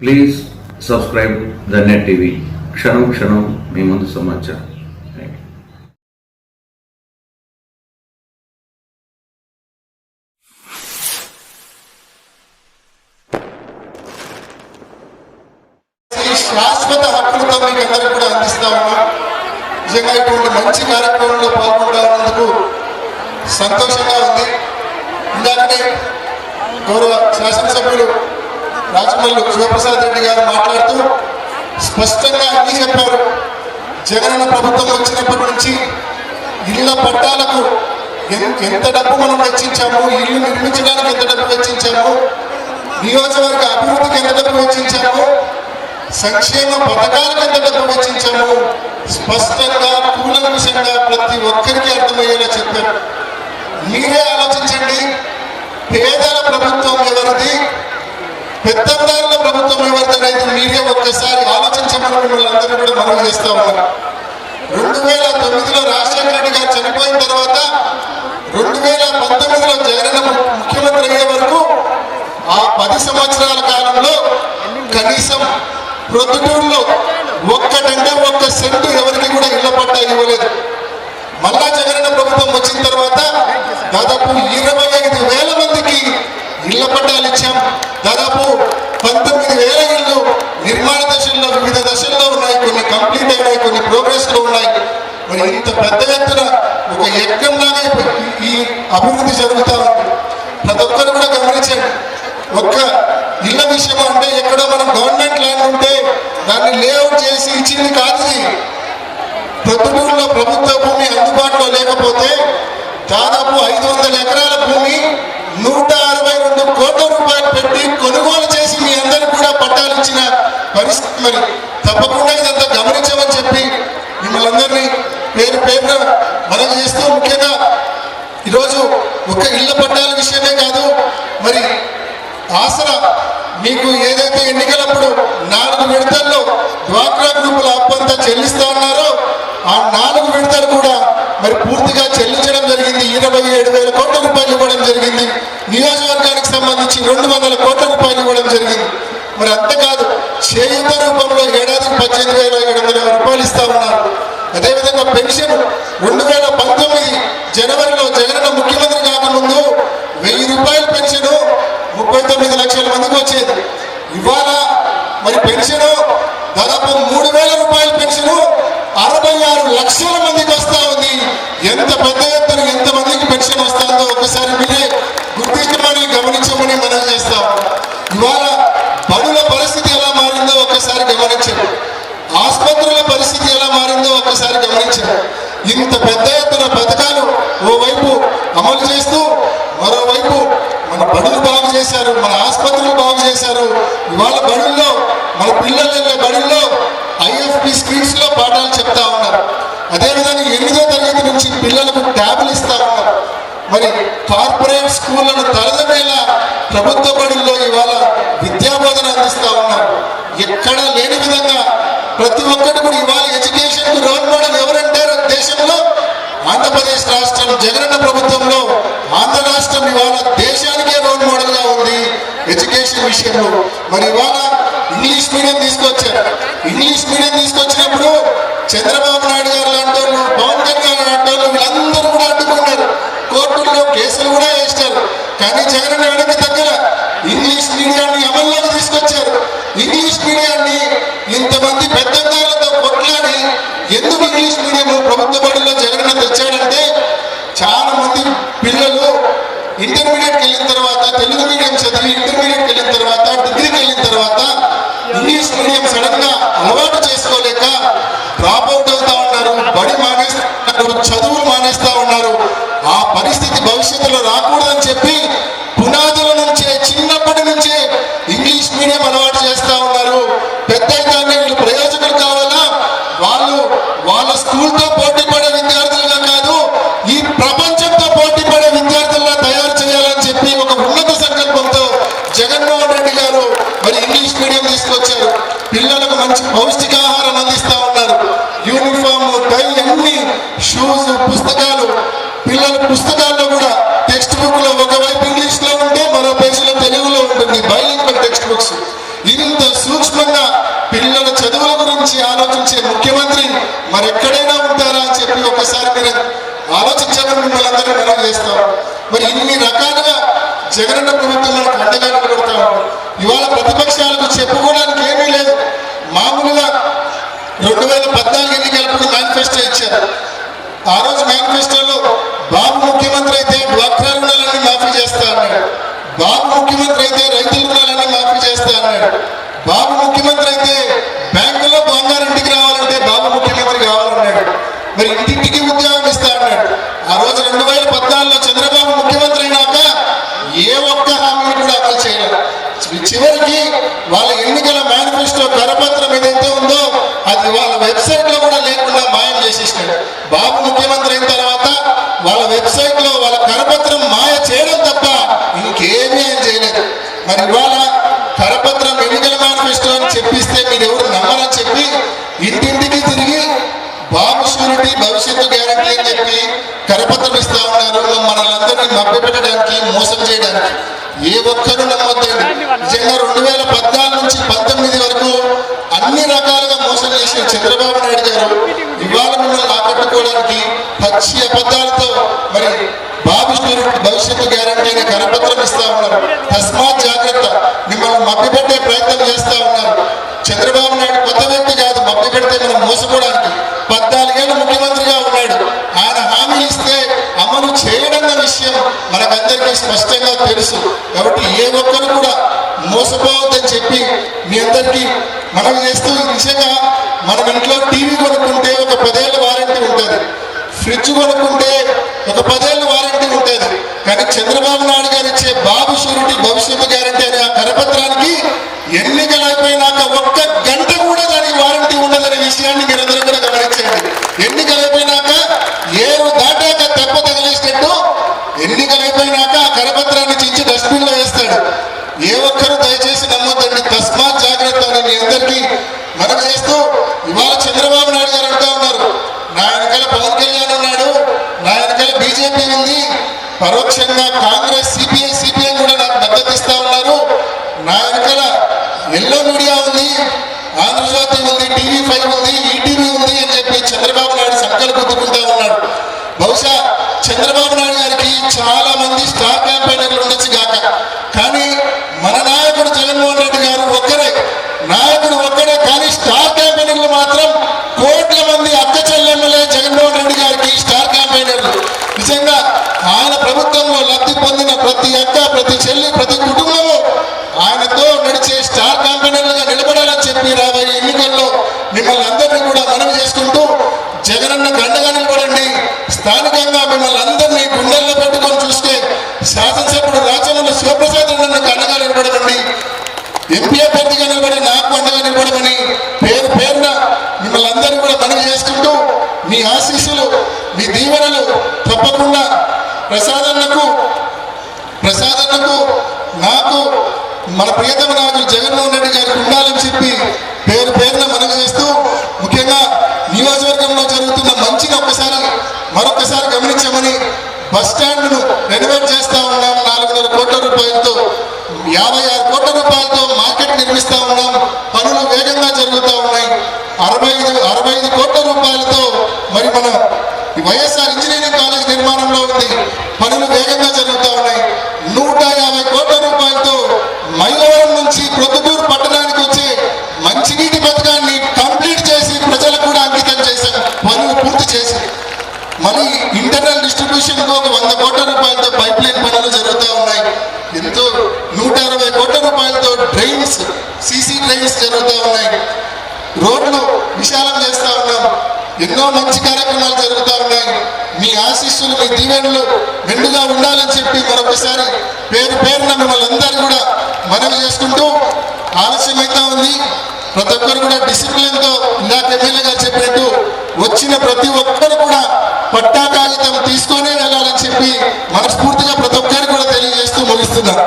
Please subscribe the net TV క్షణం క్షణం మీ ముందు సమాచారం. థ్యాంక్ యూ ఈ శాశ్వత హక్కులతో మీకు అందరికీ కూడా అందిస్తా ఉన్నాం. నిజంగా ఇటువంటి మంచి కార్యక్రమంలో పాల్గొనడానికి సంతోషంగా ఉంది. ఇందాకనే గౌరవ శాసనసభ్యులు రాజమల్లు శివప్రసాద్ రెడ్డి గారు మాట్లాడుతూ స్పష్టంగా అన్ని చెప్పారు. జగనన్న ప్రభుత్వం వచ్చినప్పటి నుంచి ఇళ్ళ పట్టాలకు ఎంత డబ్బు మనం వెచ్చించాము? ఇల్లు నిర్మించడానికి ఎంత డబ్బు వెచ్చించాము? నియోజకవర్గ అభివృద్ధికి ఎంత డబ్బు వెచ్చించాము? సంక్షేమ పథకాలకు ఎంత డబ్బు వెచ్చించాము? స్పష్టంగా కూలంకుషంగా ప్రతి ఒక్కరికి అర్థమయ్యేలా చెప్పారు. మీరే ఆలోచించండి. పేదల పెద్దందారుల ప్రభుత్వం ఎవరిది అనేది మీరే ఒక్కసారి ఆలోచించమని మిమ్మల్ని అందరూ కూడా మనం చేస్తా ఉన్నారు రెండు వేల తొమ్మిదిలో రాజశేఖర రెడ్డి గారు చనిపోయిన తర్వాత రెండు వేల పంతొమ్మిదిలో జగన్ ముఖ్యమంత్రి అయ్యే వరకు ఆ పది సంవత్సరాల కాలంలో కనీసం ప్రొద్దుటూరులో ఒక్కటంటే ఒక్క సెంటు ఎవరికి కూడా ఇళ్ళ పట్టా ఇవ్వలేదు. మళ్ళా జగన్ ప్రభుత్వం వచ్చిన తర్వాత దాదాపు ఇరవై ఐదు వేల మందికి ఇళ్ళ పట్టాలు ఇచ్చాం. దాదాపు పంతొమ్మిది వేల ఇళ్ళు నిర్మాణ దశల్లో వివిధ దశల్లో ఉన్నాయి. కొన్ని కంప్లీట్ అయినాయి కొన్ని ప్రోగ్రెస్లో ఉన్నాయి. మరి ఇంత పెద్ద ఎత్తున ఒక యజ్ఞంలాగా ఈ- ఈ అభివృద్ధి జరుగుతా ఉంది. ప్రతి ఒక్కరు కూడా గమనించండి. ఒక్క ఇళ్ళ విషయం అంటే ఎక్కడో మనం గవర్నమెంట్ ల్యాండ్ ఉంటే దాన్ని లేఅవుట్ చేసి ఇచ్చింది కాదు ఇది. ప్రభుత్వ భూమి అందుబాటులో లేకపోతే దాదాపు ఐదు వందల ఎకరాల భూమి నూట అరవై రెండు కోట్ల రూపాయలు పెట్టి కొనుగోలు చేసి మీ అందరికి కూడా పట్టాలు ఇచ్చిన పరిస్థితి మరి తప్పకుండా ఇదంతా గమనించమని చెప్పి మిమ్మల్ని అందరినీ పేరు పేరున మనం చేస్తూ ముఖ్యంగా ఈరోజు ఒక ఇళ్ళ పట్టాల విషయమే కాదు మరి ఆసరా మీకు ఏదైతే ఎన్నికలప్పుడు నాలుగు విడతల్లో డ్వాక్రా గ్రూపుల అప్పంతా చెల్లిస్తా ఉన్నారో ఆ నాలుగు విడతలు కూడా మరి పూర్తిగా చెల్లించడం జరిగింది. ఇరవై ఏడు వేల కోట్ల రూపాయలు ఇవ్వడం జరిగింది. రెండు వందల కోట్ల రూపాయలు ఇవ్వడం జరిగింది. మరి అంతేకాదు చేయుత రూపంలో ఏడాదికి పద్దెనిమిది వేల ఏడు వందల రూపాయలు ఇస్తా ఉన్నారు. అదేవిధంగా పెన్షన్ రెండు వేల పంతొమ్మిది జనవరిలో జగనన్న ముఖ్యమంత్రి కాకముందు వెయ్యి రూపాయల పెన్షన్ ముప్పై తొమ్మిది లక్షల మందికి వచ్చేది. ఇవాళ మరి పెన్షన్ దాదాపు మూడు వేల రూపాయల పెన్షన్ ఆరు లక్షల మందికి వస్తా ఉంది. ఎంత పెద్ద ఎత్తున ఎంత మందికి పెన్షన్ వస్తుందో ఒకసారి మీరే గుర్తించమని గమనించమని మనం చేస్తాం. ఇవాళ బడుల పరిస్థితి ఎలా మారిందో ఒకసారి గమనించండి. ఆసుపత్రుల పరిస్థితి ఎలా మారిందో ఒకసారి గమనించండి. ఇంత పెద్ద ఎత్తున పథకాలు ఓవైపు అమలు చేస్తూ మరోవైపు మన బడులు బాగు చేశారు మన ఆసుపత్రులు బాగు చేశారు. ఇవాళ బడుల్లో మన పిల్లలు వెళ్ళే బడుల్లో మీ స్క్రీన్స్లో పాఠాలు చెప్తా ఉన్నారు. అదేవిధంగా ఎనిమిదో తరగతి నుంచి పిల్లలకు ట్యాబ్లు ఇస్తా ఉన్నారు. మరి కార్పొరేట్ స్కూళ్ళను తలదమేలా ప్రభుత్వ బడుల్లో ఇవాళ విద్యాబోధన అందిస్తా ఉన్నారు. ఎక్కడా లేని విధంగా ప్రతి ఒక్కటి కూడా ఇవాళ ఎడ్యుకేషన్ రోల్ మోడల్ ఎవరంటారు దేశంలో? ఆంధ్రప్రదేశ్ రాష్ట్రం జగనన్న ప్రభుత్వంలో ఆంధ్ర రాష్ట్రం ఇవాళ దేశానికే రోల్ మోడల్గా ఉంది ఎడ్యుకేషన్ విషయంలో. మరి ఇవాళ ఇంగ్లీష్ మీడియం తీసుకొచ్చారు ఇంగ్లీష్ మీడియం తీసుకొచ్చినప్పుడు చంద్రబాబు నాయుడు గారు లాంటి పవన్ కళ్యాణ్ లాంటి వీళ్ళందరూ కూడా అడ్డుకున్నారు. కోర్టుల్లో కేసులు కూడా వేస్తారు. కానీ జగన్ వెనక్కి దగ్గర ఇంగ్లీష్ మీడియాన్ని అమల్లోకి తీసుకొచ్చారు. ఇంగ్లీష్ మీడియాన్ని ఇంతమంది పెద్దలతో కొట్లాడి ఎందుకు ఇంగ్లీష్ మీడియం ప్రభుత్వ బడిలో జగన్ తెచ్చాడంటే చాలా మంది పిల్లలు ఇంటర్మీడియట్కి వెళ్ళిన తర్వాత తెలుగు మీడియం చదివి ఇంటర్మీడియట్కి వెళ్ళిన తర్వాత డిగ్రీకి వెళ్ళిన తర్వాత ఇంగ్లీష్ మీడియం సడన్గా అలవాటు చేసుకోలేక డ్రాప్ అవుట్ అవుతా ఉన్నారు. బడి మానేస్తున్నారు. చదువులు మానేస్తా ఉన్నారు. ఆ పరిస్థితి భవిష్యత్తులో రాకూడదని చెప్పి పునాదుల నుంచే చిన్నప్పటి నుంచే ఇంగ్లీష్ మీడియం అలవాటు చేస్తా ఉన్నారు. పెద్ద వీళ్ళు ప్రయోజకులు కావాలా? వాళ్ళు వాళ్ళ స్కూల్తో పోటీ పడే విద్యార్థులుగా కాదు ఈ ప్రపంచంతో పోటీ పడే విద్యార్థుల్లా తయారు చేయాలని చెప్పి ఒక ఉన్నత సంకల్పంతో జగన్మోహన్ రెడ్డి గారు మరి ఇంగ్లీష్ మీడియం తీసుకొచ్చారు. పిల్లలకు మంచి పౌష్టికాహారం అందిస్తా ఉన్నారు యూనిఫామ్ టై అన్ని షూస్ పుస్తకాలు పిల్లల పుస్తకాల్లో కూడా టెక్స్ట్ బుక్లో ఒకవైపు ఇంగ్లీష్లో ఉంటే మరో పేజీలో తెలుగులో ఉంటుంది బైలింగ్వల్ టెక్స్ట్ బుక్స్ ఇంత సూక్ష్మంగా పిల్లల చదువుల గురించి ఆలోచించే ముఖ్యమంత్రి మరెక్కడైనా ఉంటారా అని చెప్పి ఒకసారి మీరు ఆలోచించాలని మిమ్మల్ని అందరూ మనం చేస్తాం. మరి ఇన్ని రకాలుగా జగనన్న ప్రభుత్వం మనకు అండగా నిలబడతాం ఇవాళ ప్రతిపక్షాలకు చెప్పుకోవడానికి ఏమీ లేదు. మామూలుగా రెండు వేల పద్నాలుగు ఎన్నికలకు మేనిఫెస్టో ఇచ్చారు. ఆ రోజు మేనిఫెస్టోలో బాబు ముఖ్యమంత్రి అయితే డ్వాక్రా రుణాలన్నీ మాఫీ చేస్తా అన్నాడు. బాబు ముఖ్యమంత్రి అయితే రైతుల రుణాలన్నీ మాఫీ చేస్తా అన్నాడు. బాబు ముఖ్యమంత్రి అయితే బ్యాంకులో బంగారు ఇంటికి రావాలంటే బాబు ముఖ్యమంత్రి కావాలన్నాడు. మరి ఇంటింటికి ఉద్యోగం ఇస్తా అన్నాడు. ఆ రోజు రెండు వేల పద్నాలుగులో చంద్రబాబు ముఖ్యమంత్రి అయినాక ఏ ఒక్క హామీని కూడా అమలు చేయలేదు. చివరికి వాళ్ళ ఎన్నికల మేనిఫెస్టో కరపత్రం ఏదైతే ఉందో అది వాళ్ళ వెబ్సైట్లో కూడా లేకుండా మాయం చేసేసినాడు బాబు ముఖ్యమంత్రి అయిన తర్వాత వాళ్ళ వెబ్సైట్లో వాళ్ళ కరపత్రం మాయ చేయడం తప్ప ఇంకేమీ ఆయన చేయలేదు మరి ఇవాళ కరపత్రం ఎన్నికల మేనిఫెస్టో అని చెప్పిస్తే మీరు ఎవరు నమ్మరని చెప్పి ఇంటింటికి తిరిగి బాబు షూరిటీ భవిష్యత్తు గ్యారంటీ అని చెప్పి కరపత్రం ఇస్తా ఉన్నారు. మనల్ని మభ్యపెట్టడానికి మోసం చేయడానికి. ఏ ఒక్కరూ నమ్మద్దండి. నిజంగా రెండు వేల పద్నాలుగు నుంచి పంతొమ్మిది వరకు అన్ని రకాలుగా మోసం చేసిన చంద్రబాబు నాయుడు గారు ఇవాళ మిమ్మల్ని ఆకట్టుకోవడానికి పచ్చి అబద్ధాలతో మరి బాబు స్టూడెంట్ భవిష్యత్తు గ్యారంటీ అనే కరపత్రం ఇస్తా ఉన్నారు. తస్మాత్ జాగ్రత్త. మిమ్మల్ని మభ్యపెట్టే ప్రయత్నం చేస్తా ఉన్నారు. చంద్రబాబు నాయుడు కొత్త వ్యక్తి కాదు. మభ్య పెడితే మనం మోసపోవడానికి పద్నాలుగు ముఖ్యమంత్రిగా ఉన్నాడు ఆయన హామీ ఇస్తే అమలు చేయడం అన్న విషయం అందరికీ స్పష్టంగా తెలుసు. కాబట్టి ఏ ఒక్కరు కూడా మోసపోవద్దని చెప్పి మీ అందరికీ మనం చేస్తూ నిజంగా మనం ఇంట్లో టీవీ కొనుక్కుంటే ఒక పదేళ్ళ వారంటీ ఉంటుంది. ఫ్రిడ్జ్ కొనుక్కుంటే ఒక పదేళ్ళ వారంటీ ఉంటుంది. కానీ చంద్రబాబు నాయుడు గారు ఇచ్చే బాబు షూరిటీ భవిష్యత్తు గ్యారంటీ అనే ఆ కరపత్రానికి ఎన్నికలు అయిపోయినాక ఒక్క గంట కూడా దానికి వారంటీ ఉండదనే విషయాన్ని మీరందరూ కూడా గమనించండి. ఎన్నికలు అయిపోయినాక ఏ దాటాక తెప్ప తగిలేసినట్టు ఎన్నికలు అయిపోయినాక ఆ కరపత్రాన్ని చించి డస్ట్బిన్లో వేస్తాడు. ఏ ఒక్కరు దయచేసి నమ్మొద్దండి. తస్మాత్ జాగ్రత్త అని మీ అందరికీ మనం చేస్తూ ఇవాళ చంద్రబాబు నాయుడు గారు అంటూ ఉన్నారు. నా వెనకాల పవన్ కళ్యాణ్ ఉన్నాడు. నా వెనకాల బీజేపీ ఉంది. పరోక్షంగా కాంగ్రెస్ సిపిఐ సిపిఐ కూడా నాకు మద్దతు ఇస్తా ఉన్నారు. నా వెనకాల ఎల్లో మీడియా ఉంది. ఆంధ్రజ్యోతి ఉంది. టీవీ ఫైవ్ ఉంది అని చెప్పి చంద్రబాబు నాయుడు సంకలు గుద్దుకుంటా ఉన్నాడు బహుశా చంద్రబాబు నాయుడు గారికి చాలా మంది స్టార్ క్యాంపెయినర్లు ఉండొచ్చు గాక కానీ మన నాయకుడు జగన్మోహన్ రెడ్డి గారు ఒక్కరే నాయకుడు ఒక్కడే కానీ స్టార్ క్యాంపెయినర్లు మాత్రం కోట్ల మంది అక్క చెల్లెమ్మలే జగన్మోహన్ రెడ్డి గారికి స్టార్ క్యాంపెయినర్లు నిజంగా ఆయన ప్రభుత్వంలో లబ్ధి పొందిన ప్రతి అక్క ప్రతి చెల్లి ప్రతి కుటుంబము ఆయనతో నడిచే స్టార్ క్యాంపెయినర్లుగా నిలబడాలని చెప్పి రాబోయే ఎన్నికల్లో మిమ్మల్ని అందరినీ కూడా మనవి చేసుకుంటూ జగనన్న గండగా నిలబడండి స్థానికంగా మిమ్మల్ని అందరినీ గుండెల్లో పెట్టుకొని చూస్తే శాసనసభ్యుడు రాచమల్లి శివప్రసాద్ నన్ను గండగా నిలబడమండి ఎంపీ అభ్యర్థిగా నిలబడి నాకు అండగా నిలబడమని పేరు పేరున మిమ్మల్ని అందరినీ కూడా మనవి చేసుకుంటూ మీ ఆశీస్సులు మీ దీవెనలు తప్పకుండా ప్రసాదన్నకు ప్రసాదన్నకు నాకు మన ప్రియతమ నాయకులు జగన్మోహన్ రెడ్డి గారికి ఉండాలని చెప్పి పేరు పేరున మనవి చేస్తూ ముఖ్యంగా నియోజకవర్గంలో జరుగుతున్న మంచిని ఒక్కసారి మరొకసారి గమనించమని బస్ రెనోవేట్ చేస్తా ఉన్నాం. నాలుగున్నర కోట్ల రూపాయలతో యాభై ఆరు కోట్ల రూపాయలతో మార్కెట్ నిర్మిస్తా ఉన్నాం. పనులు వేగంగా జరుగుతూ ఉన్నాయి. అరవై ఐదు అరవై ఐదు కోట్ల రూపాయలతో మరి మన వైఎస్ఆర్ ఇంజనీరింగ్ కాలేజ్ నిర్మాణంలో ఉంది. పనులు వేగంగా జరుగుతూ ఉన్నాయి. నూట యాభై కోట్ల రూపాయలతో మైలవరం నుంచి ప్రొద్దుటూరు పట్టణానికి వచ్చే మంచినీటి పథకాన్ని కంప్లీట్ చేసి ప్రజలకు కూడా అంకితం చేశాం పనులు పూర్తి చేసి మరి ఇంటర్నల్ డిస్ట్రిబ్యూషన్ ఒక వంద కోట్ల రూపాయలతో పైప్ లైన్ పనులు జరుగుతూ ఉన్నాయి. ఎంతో నూట అరవై కోట్ల రూపాయలతో డ్రైన్స్ సీసీ డ్రైన్స్ జరుగుతూ ఉన్నాయి. రోడ్లు విశాలం చేస్తూ ఉన్నాం. ఎన్నో మంచి కార్యక్రమాలు జరుగుతూ ఉన్నాయి. మీ ఆశీస్సులు మీ దీవెనలు మెండుగా ఉండాలని చెప్పి మరొకసారి పేరు పేరున మిమ్మల్ని అందరూ కూడా మనవి చేసుకుంటూ ఆలస్యమైతా ఉంది. ప్రతి ఒక్కరు కూడా డిసిప్లిన్తో ఇందాక ఎమ్మెల్యే గారు చెప్పినట్టు వచ్చిన ప్రతి ఒక్కరు కూడా పట్టా కాగితం తీసుకొనే వెళ్ళాలని చెప్పి మనస్ఫూర్తిగా ప్రతి ఒక్కరు కూడా తెలియజేస్తూ ముగిస్తున్నారు